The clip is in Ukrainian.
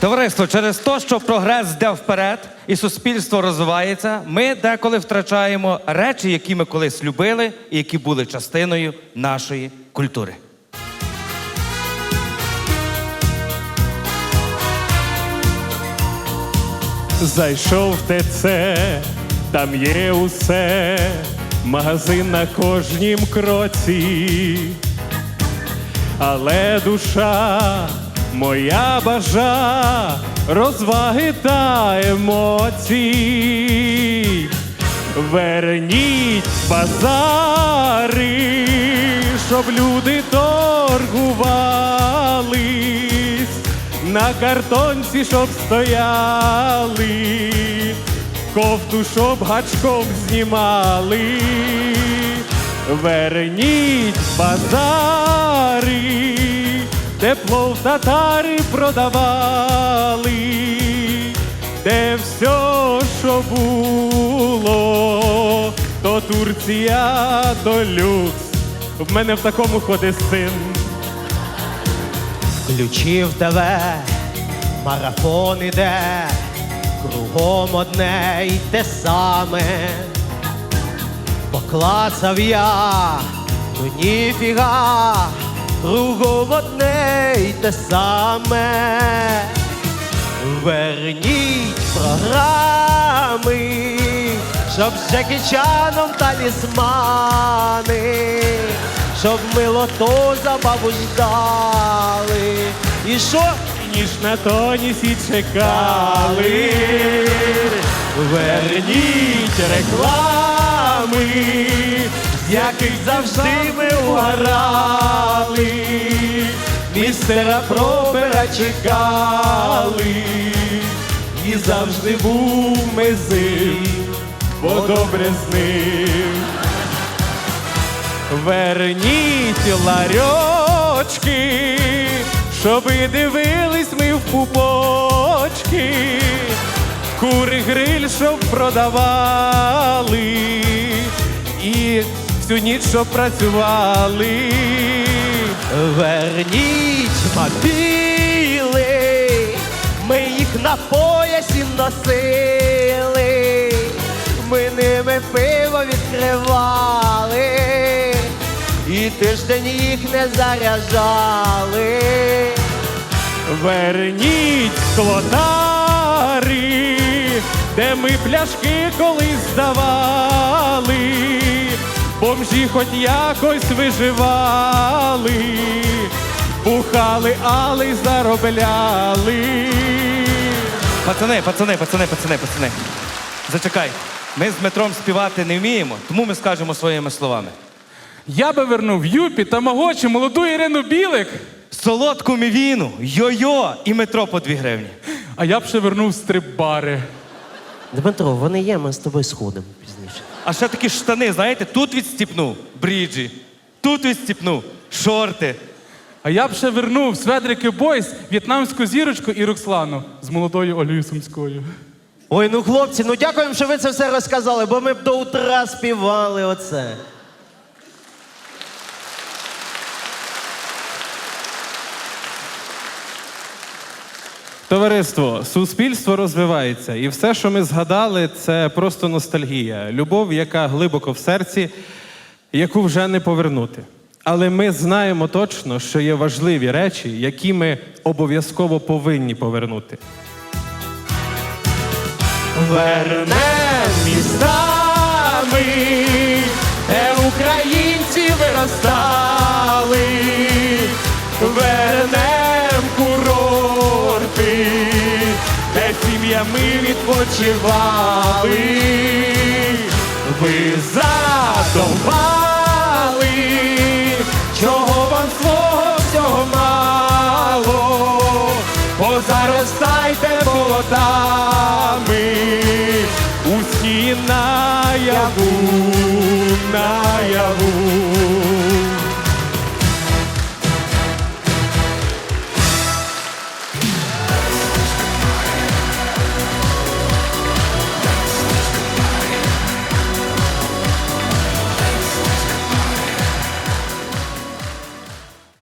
Товариство, через те, що прогрес йде вперед і суспільство розвивається, ми деколи втрачаємо речі, які ми колись любили і які були частиною нашої культури. Зайшов в ТЦ, там є усе, магазин на кожнім кроці. Але душа моя бажа розваги та емоцій. Верніть базари, щоб люди торгувались, на картонці, щоб стояли, кофту, щоб гачком знімали. Верніть базари, тепло в татари продавали, де все, що було, то Турція, то люкс. В мене в такому ходить син. Включив тебе, марафон іде, кругом одне й те саме. Поклацав я, ну ніфіга, кругом одне те саме. Верніть програми, щоб з Джекічаном талісмани, щоб мило то забаву ждали. І що? ніж на тонісі чекали. Верніть реклами, з яких завжди ми угорали. Містера Пробера чекали, і завжди був мизим, бо добре з ним. Верніть ларьочки, щоби дивились ми в пупочки, кури гриль, щоб продавали, і всю ніч щоб працювали. Верніть мобіли, ми їх на поясі носили, ми ними пиво відкривали, і тиждень їх не заряджали. Верніть склотари, де ми пляшки колись здавали, бомжі хоч якось виживали, бухали, але й заробляли. Пацани, пацани, пацани, пацани, пацани. Зачекай. Ми з Дмитром співати не вміємо, тому ми скажемо своїми словами. Я би вернув Юпі, Тамагочі, молоду Ірину Білик, Солодку мівіну, йо-йо і метро по 2 гривні. а я б ще вернув стрип-бари. Дмитро, вони є, ми з тобою сходимо. А ще такі штани, знаєте, тут відстіпнув бріджі, тут відстіпнув шорти. А я б ще вернув Сведрики Бойс, в'єтнамську зірочку і Рокслану з молодою Олею Сумською. Ой, ну хлопці, ну дякуємо, що ви це все розказали, бо ми б до утра співали оце. Товариство, суспільство розвивається, і все, що ми згадали, це просто ностальгія, любов, яка глибоко в серці, яку вже не повернути. Але ми знаємо точно, що є важливі речі, які ми обов'язково повинні повернути. Вернем містами, де українці виростали, де ми відпочивали, ви задовбали,